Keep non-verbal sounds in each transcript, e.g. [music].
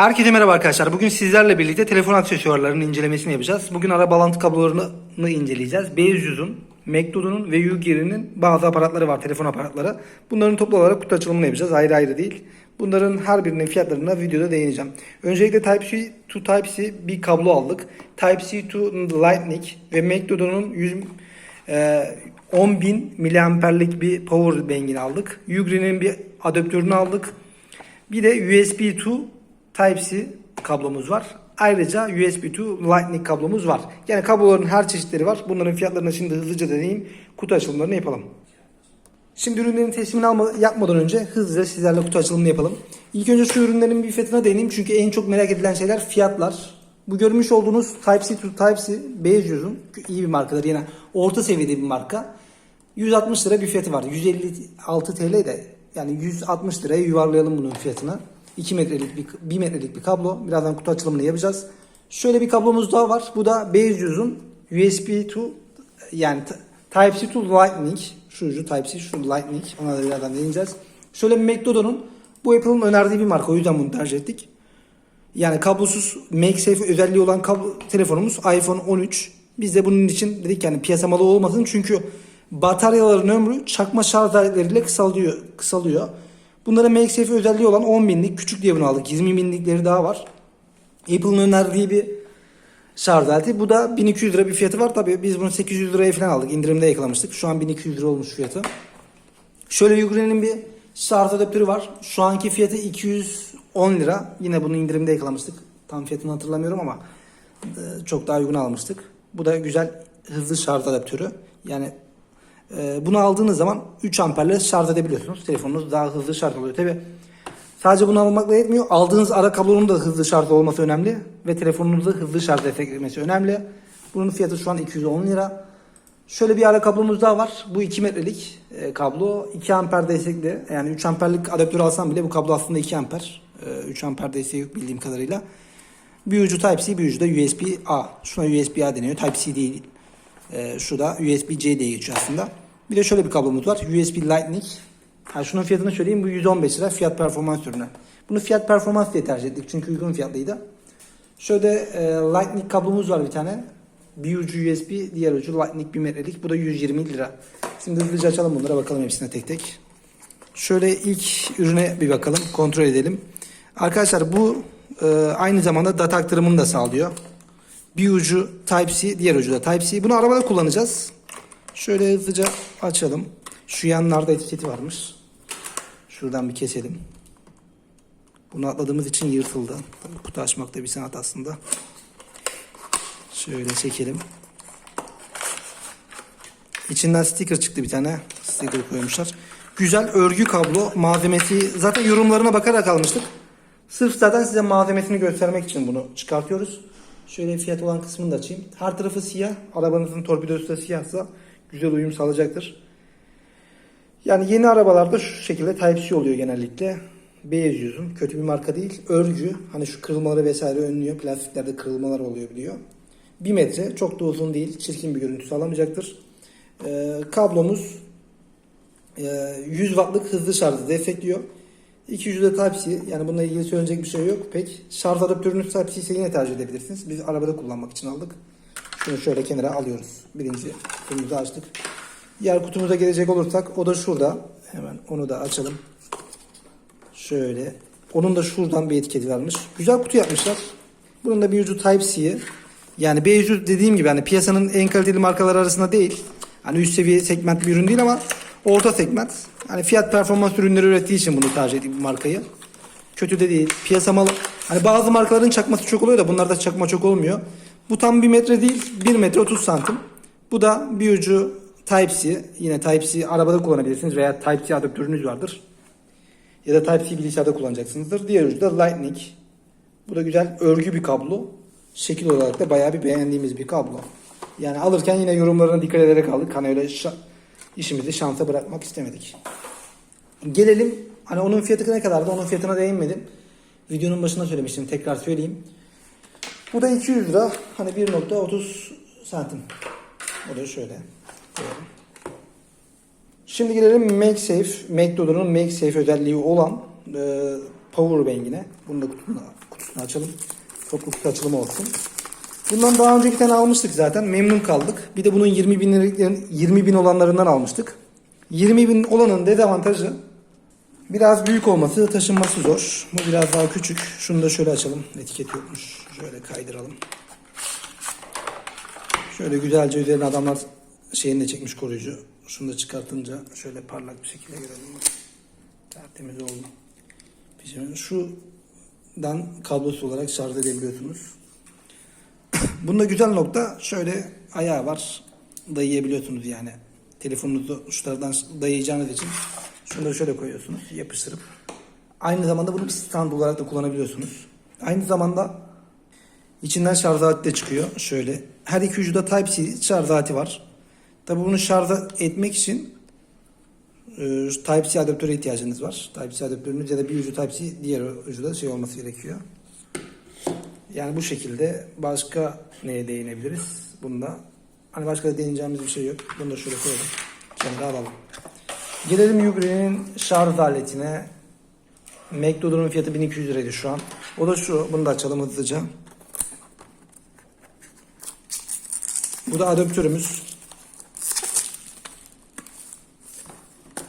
Herkese merhaba arkadaşlar. Bugün sizlerle birlikte telefon aksesuarlarının incelemesini yapacağız. Bugün ara bağlantı kablolarını inceleyeceğiz. B100'ün, Macdoodle'un ve Ugear'in bazı aparatları var, telefon aparatları. Bunların toplu olarak kutu açılımını yapacağız. Ayrı ayrı değil. Bunların her birinin fiyatlarına videoda değineceğim. Öncelikle Type-C to Type-C bir kablo aldık. Type-C to Lightning ve Macdoodle'un 100 e, 10.000 miliamperlik bir power bank'ini aldık. Ugear'in bir adaptörünü aldık. Bir de USB to Type-C kablomuz var. Ayrıca USB to Lightning kablomuz var. Yani kabloların her çeşitleri var. Bunların fiyatlarını şimdi hızlıca deneyeyim. Kutu açılımlarını yapalım. Şimdi ürünlerin teslimini alma, yapmadan önce hızlıca sizlerle kutu açılımını yapalım. İlk önce şu ürünlerin bir fiyatına değineyim. Çünkü en çok merak edilen şeyler fiyatlar. Bu görmüş olduğunuz Type-C to Type-C Beijing'in iyi bir markadır. Yani orta seviyede bir marka. 160 lira bir fiyatı var. 156 TL de yani 160 liraya yuvarlayalım bunun fiyatını. 2 metrelik bir 1 metrelik bir kablo. Birazdan kutu açılımını yapacağız. Şöyle bir kablomuz daha var. Bu da Beijing'in USB to yani Type-C to Lightning. Şu ucu Type-C, şu Lightning. Ona da birazdan değineceğiz. Şöyle bir McDonald'un bu Apple'ın önerdiği bir marka. O yüzden bunu tercih ettik. Yani kablosuz MagSafe özelliği olan kablo, telefonumuz iPhone 13. Biz de bunun için dedik yani piyasa malı olmasın çünkü bataryaların ömrü çakma şarj aletleriyle kısalıyor. kısalıyor. Bunlara MagSafe özelliği olan 10 binlik küçük bunu aldık. 20 binlikleri daha var. Apple'ın önerdiği bir şarj aleti. Bu da 1200 lira bir fiyatı var. Tabii biz bunu 800 liraya falan aldık. İndirimde yakalamıştık. Şu an 1200 lira olmuş fiyatı. Şöyle Ugreen'in bir şarj adaptörü var. Şu anki fiyatı 210 lira. Yine bunu indirimde yakalamıştık. Tam fiyatını hatırlamıyorum ama e, çok daha uygun almıştık. Bu da güzel hızlı şarj adaptörü. Yani bunu aldığınız zaman 3 amperle şarj edebiliyorsunuz. Telefonunuz daha hızlı şarj oluyor. Tabi sadece bunu almakla yetmiyor. Aldığınız ara kablonun da hızlı şarj olması önemli. Ve telefonunuzda hızlı şarj desteklemesi önemli. Bunun fiyatı şu an 210 lira. Şöyle bir ara kablomuz daha var. Bu 2 metrelik e, kablo. 2 amper destekli. Yani 3 amperlik adaptör alsam bile bu kablo aslında 2 amper. E, 3 amper desteği yok bildiğim kadarıyla. Bir ucu Type-C bir ucu da USB-A. Şuna USB-A deniyor. Type-C değil. E, şu da USB-C diye geçiyor aslında. Bir de şöyle bir kablomuz var. USB Lightning. Ha, şunun fiyatını söyleyeyim. Bu 115 lira fiyat performans ürünü. Bunu fiyat performans diye tercih ettik. Çünkü uygun fiyatlıydı. Şöyle e, Lightning kablomuz var bir tane. Bir ucu USB, diğer ucu Lightning 1 metrelik. Bu da 120 lira. Şimdi hızlıca açalım bunlara bakalım hepsine tek tek. Şöyle ilk ürüne bir bakalım, kontrol edelim. Arkadaşlar bu e, aynı zamanda data aktarımını da sağlıyor. Bir ucu Type-C, diğer ucu da Type-C. Bunu arabada kullanacağız. Şöyle hızlıca açalım. Şu yanlarda etiketi varmış. Şuradan bir keselim. Bunu atladığımız için yırtıldı. Tabii kutu açmak da bir sanat aslında. Şöyle çekelim. İçinden sticker çıktı bir tane. Sticker koymuşlar. Güzel örgü kablo malzemesi. Zaten yorumlarına bakarak almıştık. Sırf zaten size malzemesini göstermek için bunu çıkartıyoruz. Şöyle fiyat olan kısmını da açayım. Her tarafı siyah. Arabanızın torpidosu da siyahsa güzel uyum sağlayacaktır. Yani yeni arabalarda şu şekilde Type-C oluyor genellikle. B100'ün kötü bir marka değil. Örgü hani şu kırılmaları vesaire önlüyor. Plastiklerde kırılmalar oluyor biliyor. 1 metre çok da uzun değil. Çirkin bir görüntü sağlamayacaktır. Ee, kablomuz e, 100 wattlık hızlı şarjı destekliyor. 200 de Type-C yani bununla ilgili söyleyecek bir şey yok pek. Şarj adaptörünüz Type-C ise yine tercih edebilirsiniz. Biz arabada kullanmak için aldık. Şunu şöyle kenara alıyoruz. Birinci kutumuzu açtık. Diğer kutumuza gelecek olursak o da şurada. Hemen onu da açalım. Şöyle. Onun da şuradan bir etiketi varmış. Güzel kutu yapmışlar. Bunun da bir ucu Type-C'ye. Yani B100 dediğim gibi hani piyasanın en kaliteli markalar arasında değil. Hani üst seviye segment bir ürün değil ama orta segment. Hani fiyat performans ürünleri ürettiği için bunu tercih ettik bu markayı. Kötü de değil. Piyasa malı. Hani bazı markaların çakması çok oluyor da bunlarda çakma çok olmuyor. Bu tam 1 metre değil. 1 metre 30 santim. Bu da bir ucu Type-C. Yine Type-C arabada kullanabilirsiniz veya Type-C adaptörünüz vardır. Ya da Type-C bilgisayarda kullanacaksınızdır. Diğer ucu da Lightning. Bu da güzel örgü bir kablo. Şekil olarak da bayağı bir beğendiğimiz bir kablo. Yani alırken yine yorumlarına dikkat ederek aldık. Hani öyle şa- işimizi şansa bırakmak istemedik. Gelelim hani onun fiyatı ne kadardı onun fiyatına değinmedim. Videonun başında söylemiştim tekrar söyleyeyim. Bu da 200 lira. Hani 1.30 santim. O da şöyle. koyalım. Şimdi gelelim MagSafe. MagDoodle'un MagSafe özelliği olan e, Power Bank'ine. Bunu da kutusuna, kutusuna Açalım. Toplu kutu açılımı olsun. Bundan daha önce bir tane almıştık zaten. Memnun kaldık. Bir de bunun 20 bin, liralıkların- 20 bin olanlarından almıştık. 20 bin olanın dezavantajı biraz büyük olması, taşınması zor. Bu biraz daha küçük. Şunu da şöyle açalım. Etiket yokmuş. Şöyle kaydıralım. Şöyle güzelce üzerine adamlar şeyini de çekmiş koruyucu. Şunu da çıkartınca şöyle parlak bir şekilde görelim. Tertemiz oldu. Şimdi şuradan kablosu olarak şarj edebiliyorsunuz. [coughs] Bunda güzel nokta şöyle ayağı var. Dayayabiliyorsunuz yani. Telefonunuzu uçlardan dayayacağınız için da şöyle koyuyorsunuz yapıştırıp. Aynı zamanda bunu stand olarak da kullanabiliyorsunuz. Aynı zamanda içinden şarj aleti de çıkıyor. Şöyle. Her iki ucuda Type-C şarj aleti var. Tabi bunu şarj etmek için e, Type-C adaptöre ihtiyacınız var. Type-C adaptörünüz ya da bir ucu Type-C diğer ucu da şey olması gerekiyor. Yani bu şekilde başka neye değinebiliriz? Bunda hani başka da değineceğimiz bir şey yok. Bunu da şöyle koyalım. Kenara alalım. Gelelim Ugreen'in şarj aletine. McDonald'ın fiyatı 1200 liraydı şu an. O da şu. Bunu da açalım hızlıca. Bu da adaptörümüz.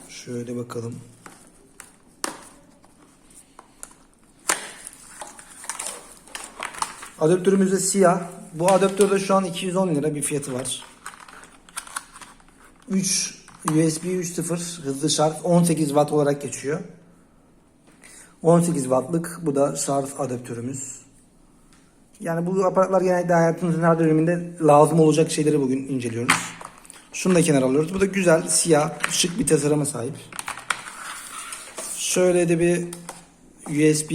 Şöyle bakalım. Adaptörümüz de siyah. Bu adaptörde şu an 210 lira bir fiyatı var. 3 USB 3.0 hızlı şarj 18 watt olarak geçiyor. 18 wattlık bu da şarj adaptörümüz. Yani bu aparatlar genellikle hayatımızın her döneminde lazım olacak şeyleri bugün inceliyoruz. Şunu da kenara alıyoruz. Bu da güzel, siyah, şık bir tasarıma sahip. Şöyle de bir USB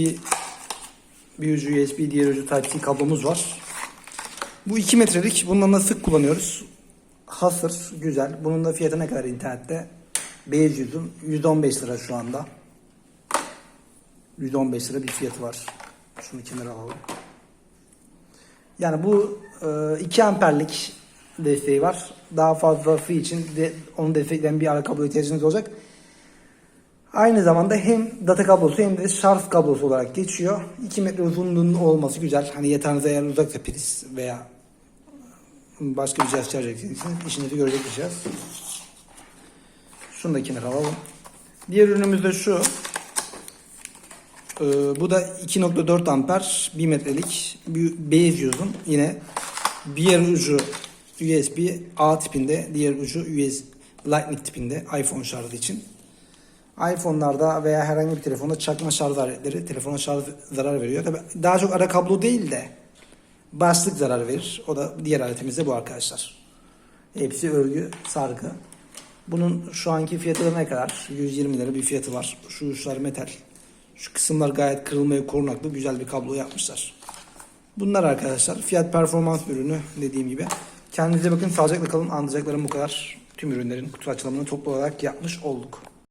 bir ucu USB, diğer ucu Type-C kablomuz var. Bu 2 metrelik. Bundan da sık kullanıyoruz. Hasır, güzel. Bunun da fiyatı ne kadar internette? Beyaz yüzün 115 lira şu anda. 115 lira bir fiyatı var. Şunu kenara alalım. Yani bu e, 2 amperlik desteği var. Daha fazlası için de onu destekleyen bir ara kablo ihtiyacınız olacak. Aynı zamanda hem data kablosu hem de şarj kablosu olarak geçiyor. 2 metre uzunluğunun olması güzel. Hani yatağınıza eğer uzaksa priz veya başka bir cihaz şarj edeceksiniz. işinizi görecek bir cihaz. Şunu da kenara alalım. Diğer ürünümüz de şu. Ee, bu da 2.4 amper 1 metrelik bir beyaz yüzün yine bir ucu USB A tipinde diğer ucu USB Lightning tipinde iPhone şarjı için. iPhone'larda veya herhangi bir telefonda çakma şarj aletleri telefona şarj zarar veriyor. Tabi daha çok ara kablo değil de başlık zarar verir. O da diğer aletimiz de bu arkadaşlar. Hepsi örgü, sargı. Bunun şu anki fiyatı da ne kadar? 120 lira bir fiyatı var. Şu uçlar metal. Şu kısımlar gayet kırılmaya korunaklı güzel bir kablo yapmışlar. Bunlar arkadaşlar fiyat performans ürünü dediğim gibi. Kendinize bakın sağlıcakla kalın. Anlayacaklarım bu kadar. Tüm ürünlerin kutu açılımını toplu olarak yapmış olduk.